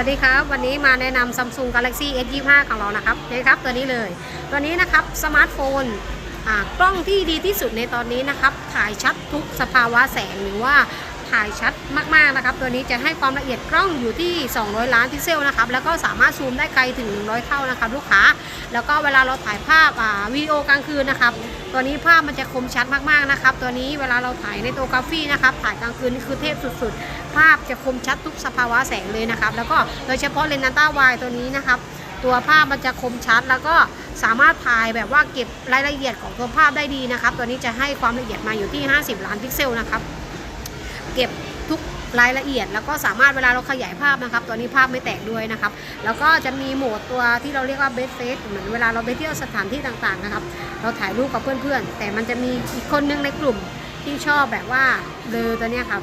วัสดีครับ วันนี้มาแนะนำ Samsung Galaxy S25 ของเรานะครับนี่ครับ ตัวนี้เลย ตัวนี้นะครับสมาร์ทโฟนกล้องที่ดีที่สุดในตอนนี้นะครับ ถ่ายชัดทุกสภาวะแสงหรือว่า ถ่ายชัดมากๆนะครับ ตัวนี้จะให้ความละเอียดกล้องอยู่ที่ 200 ล้านพิกเซลนะครับ แล้วก็สามารถซูมได้ไกลถึง 100 เท่านะครับลูกค้า แล้วก็เวลาเราถ่ายภาพวิดีโอกลางคืนนะครับ ตัวนี้ภาพมันจะคมชัดมากๆนะครับ ตัวนี้เวลาเราถ่ายในตัวกราฟีนะครับ ถ่ายกลางคืนนี่คือเทพสุดๆ ภาพจะคมชัดทุกสภาวะแสงเลยนะครับ แล้วก็โดยเฉพาะเลนส์อัลตร้าไวด์ตัวนี้นะครับตัวภาพมันจะคมชัดแล้วก็สามารถถ่ายแบบว่าเก็บรายละเอียดของตัวภาพได้ดีนะครับ ตัวนี้จะให้ความละเอียดมาอยู่ที่ 50 ล้านพิกเซลนะครับ เก็บทุกรายละเอียด แล้วก็สามารถเวลาเราขยายภาพนะครับ ตัวนี้ภาพไม่แตกด้วยนะครับ แล้วก็จะมีโหมดตัวที่เราเรียกว่าเบสเฟสเหมือนเวลาเราไปเที่ยวสถานที่ต่างๆนะครับ เราถ่ายรูปกับเพื่อนๆ แต่มันจะมีอีกคนนึงในกลุ่มที่ชอบแบบว่าเบลอตัวเนี้ยครับ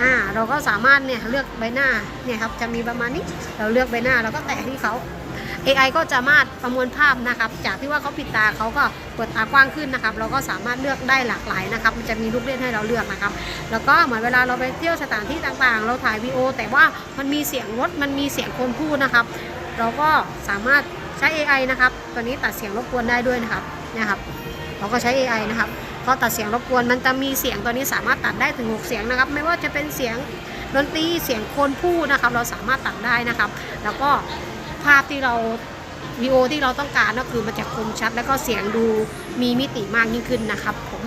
อ่าเราก็สามารถเนี่ยเลือกใบหน้าเนี่ยครับจะมีประมาณนี้เราเลือกใบหน้าเราก็แตะที่เขา AI ก็จะมารถประมวลภาพนะครับ จากที่ว่าเขาปิดตาเขาก็เปิดตากว้างขึ้นนะครับ เราก็สามารถเลือกได้หลากหลายนะครับ มันจะมีลูกเล่นให้เราเลือกนะครับ แล้วก็เหมือนเวลาเราไปเที่ยวสถานที่ต่างๆ เราถ่ายวีโอแต่ว่ามันมีเสียงรถมันมีเสียงคนพูดนะครับ เราก็สามารถใช้ AI นะครับ ตัวนี้ตัดเสียงรบกวนได้ด้วยนะครับเนี่ยครับ เราก็ใช้ AI นะครับพอตัดเสียงรบกวนมันจะมีเสียงตัวนี้สามารถตัดได้ถึง6เสียงนะครับ ไม่ว่าจะเป็นเสียงดนตรีเสียงคนพูดนะครับ เราสามารถตัดได้นะครับ แล้วก็ ภาพที่เราวิดีโอที่เราต้องการก็คือมันจะคมชัด แล้วก็เสียงดูมีมิติมากยิ่งขึ้นนะครับผม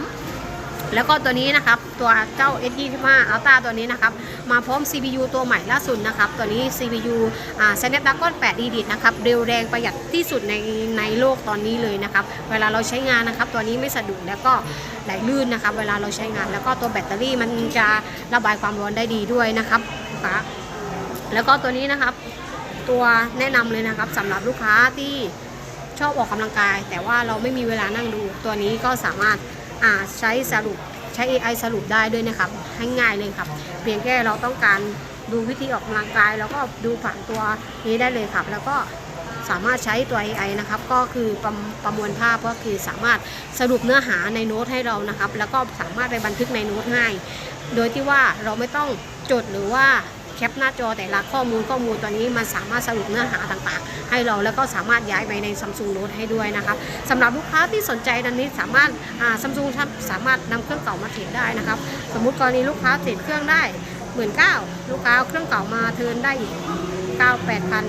แล้วก็ตัวนี้นะครับตัวเจ้า S25 Ultra ตัวนี้นะครับ มาพร้อม CPU ตัวใหม่ล่าสุดนะครับ ตัวนี้ CPU อ่า Snapdragon 8 Elite นะครับ เร็วแรงประหยัดที่สุดในในโลกตอนนี้เลยนะครับ เวลาเราใช้งานนะครับ ตัวนี้ไม่สะดุดแล้วก็ไหลลื่นนะครับ เวลาเราใช้งาน แล้วก็ตัวแบตเตอรี่มันจะระบายความร้อนได้ดีด้วยนะครับลูกค้าแล้วก็ตัวนี้นะครับ ตัวแนะนำเลยนะครับสำหรับลูกค้าที่ชอบออกกำลังกาย แต่ว่าเราไม่มีเวลานั่งดู ตัวนี้ก็สามารถาใช้สรุปใช้ AI สรุปได้ด้วยนะครับให้ง่ายเลยครับ เพียงแค่เราต้องการดูวิธีออกกำลังกาย แล้วก็ดูผ่านตัวนี้ได้เลยครับ แล้วก็สามารถใช้ตัว AI นะครับ ก็คือประประมวลภาพก็คือสามารถสรุปเนื้อหาในโน้ตให้เรานะครับ แล้วก็สามารถไปบันทึกในโน้ตให้ โดยที่ว่าเราไม่ต้องจดหรือว่า แคปหน้าจอแต่ละข้อมูลข้อมูลตัวนี้มันสามารถสรุปเนื้อหาต่างๆ ให้เราแล้วก็สามารถย้ายไปใน Samsung Note ให้ด้วยนะครับสำหรับลูกค้าที่สนใจดันนี้สามารถซัมซุงสามารถนำเครื่องเก่ามาเทรดได้นะครับสมมุติกรณีลูกค้าเทรดเครื่องได้หมื่นเก้าลูกค้าเครื่องเก่ามาเทิร์นได้อีกเก้าแปดพัน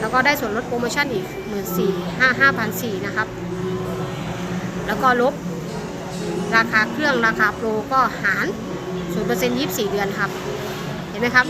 แล้วก็ได้ส่วนลดโปรโมชั่นอีกหมื่นสี่ห้าห้าพันสี่นะครับ แล้วก็ลบราคาเครื่องราคาโปรก็หาร0% 24เดือนครับ เห็นไหมครับ